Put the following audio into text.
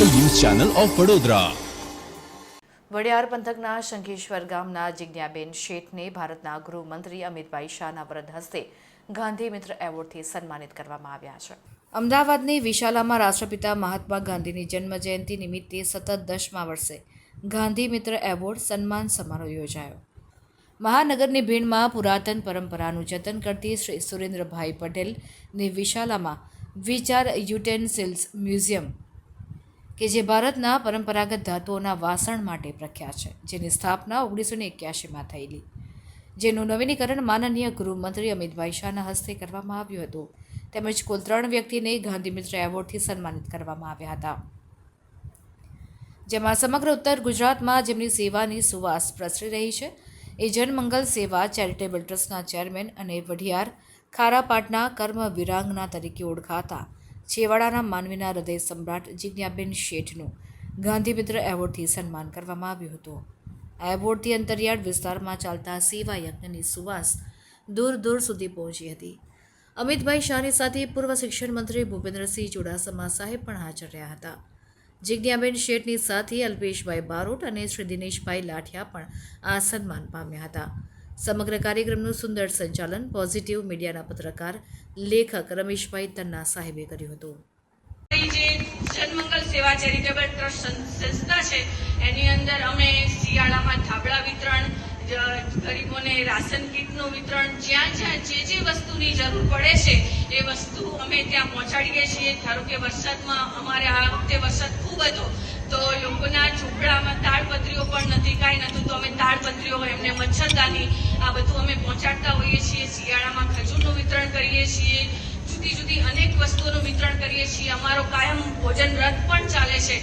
Channel of Vadodara. Vadiyar પંથકના શંખેશ્વર ગામના જિજ્ઞાબેન શેઠને ભારતના ગૃહમંત્રી અમિતભાઈ શાહના વરદ હસ્તે ગાંધી મિત્ર એવોર્ડથી સન્માનિત કરવામાં આવ્યા છે. અમદાવાદની વિશાલામાં રાષ્ટ્રપિતા મહાત્મા ગાંધીની જન્મ જયંતિ નિમિત્તે સતત દસમા વર્ષે ગાંધી મિત્ર એવોર્ડ સન્માન સમારોહ યોજાયો. મહાનગરની ભીડમાં પુરાતન પરંપરાનું જતન કરતી શ્રી સુરેન્દ્રભાઈ પટેલની વિશાલામાં વિચાર યુટેન્સિલ્સ મ્યુઝિયમ કે જે ભારતના પરંપરાગત ધાતુઓના વાસણ માટે પ્રખ્યાત છે, જેની સ્થાપના ઓગણીસો ને એક્યાસીમાં થયેલી. જેનું નવીનીકરણ માનનીય ગૃહમંત્રી અમિતભાઈ શાહના હસ્તે કરવામાં આવ્યું હતું. તેમજ કુલ ત્રણ વ્યક્તિને ગાંધી મિત્ર એવોર્ડથી સન્માનિત કરવામાં આવ્યા હતા. જેમાં સમગ્ર ઉત્તર ગુજરાતમાં જેમની સેવાની સુવાસ પ્રસરી રહી છે, એ જનમંગલ સેવા ચેરિટેબલ ટ્રસ્ટના ચેરમેન અને વઢિયાર ખારાપાટના કર્મ વિરાંગના તરીકે ઓળખાતા છેવાડાના માનવીના હૃદય સમ્રાટ જિજ્ઞાબેન શેઠનું ગાંધી મિત્ર એવોર્ડથી સન્માન કરવામાં આવ્યું હતું. આ એવોર્ડથી અંતરિયાળ વિસ્તારમાં ચાલતા સેવા યજ્ઞની સુવાસ દૂર દૂર સુધી પહોંચી હતી. અમિતભાઈ શાહની સાથે પૂર્વ શિક્ષણ મંત્રી ભૂપેન્દ્રસિંહ ચુડાસમા સાહેબ પણ હાજર રહ્યા હતા. જિજ્ઞાબેન શેઠની સાથે અલ્પેશભાઈ બારોટ અને શ્રી દિનેશભાઈ લાઠિયા પણ આ સન્માન પામ્યા હતા. સમગ્ર કાર્યક્રમનું સુંદર સંચાલન પોઝિટિવ મીડિયાના પત્રકાર, લેખક રમેશભાઈ તન્ના સાહેબે કર્યું હતું. જે જનમંગલ સેવા ચેરિટેબલ ટ્રસ્ટ સંસ્થા છે, એની અંદર અમે શિયાળામાં થાબડા વિતરણ ગરીબોને રાશન કીટનું વિતરણ, જ્યાં જ્યાં જે જે વસ્તુની જરૂર પડે છે, એ વસ્તુ અમે ત્યાં પહોંચાડીએ છીએ. ધારો કે વરસાદમાં અમારે આ વખતે વરસાદ ખૂબ હતો તો હોય એમને મચ્છરદાની આ બધું અમે પહોંચાડતા હોઈએ છીએ, શિયાળામાં ખજૂરનું વિતરણ કરીએ છીએ જુદી જુદી અનેક વસ્તુઓનું વિતરણ કરીએ છીએ. અમારો કાયમ ભોજન રથ પણ ચાલે છે.